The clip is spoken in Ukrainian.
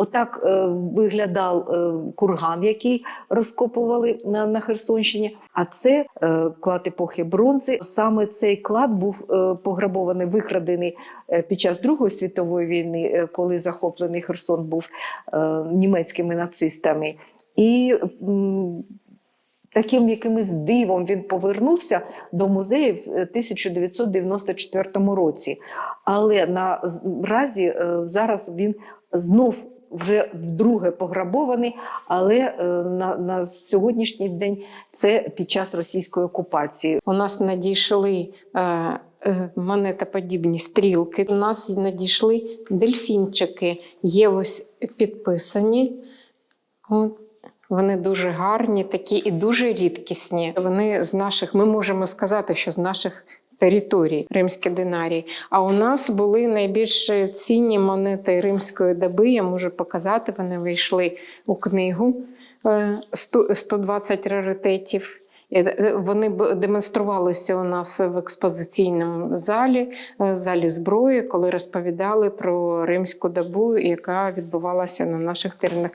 Отак е, виглядав е, курган, який розкопували на, Херсонщині. А це е, клад епохи бронзи. Саме цей клад був пограбований, викрадений під час Другої світової війни, коли захоплений Херсон був німецькими нацистами. І таким якимось дивом він повернувся до музею в е, 1994 році. Але наразі е, зараз він знов вже вдруге пограбований, але е, на, на сьогоднішній день це під час російської окупації. У нас надійшли е, е, монетоподібні стрілки. У нас надійшли дельфінчики. Є ось підписані. От. Вони дуже гарні, такі і дуже рідкісні. Вони з наших, ми можемо сказати, що з наших територій римські динарії. А у нас були найбільш цінні монети римської доби. Я можу показати, вони вийшли у книгу е, 100 120 раритетів. Е, Вони демонструвалися у нас в експозиційному залі, е, залі зброї, коли розповідали про римську добу, яка відбувалася на наших теренах.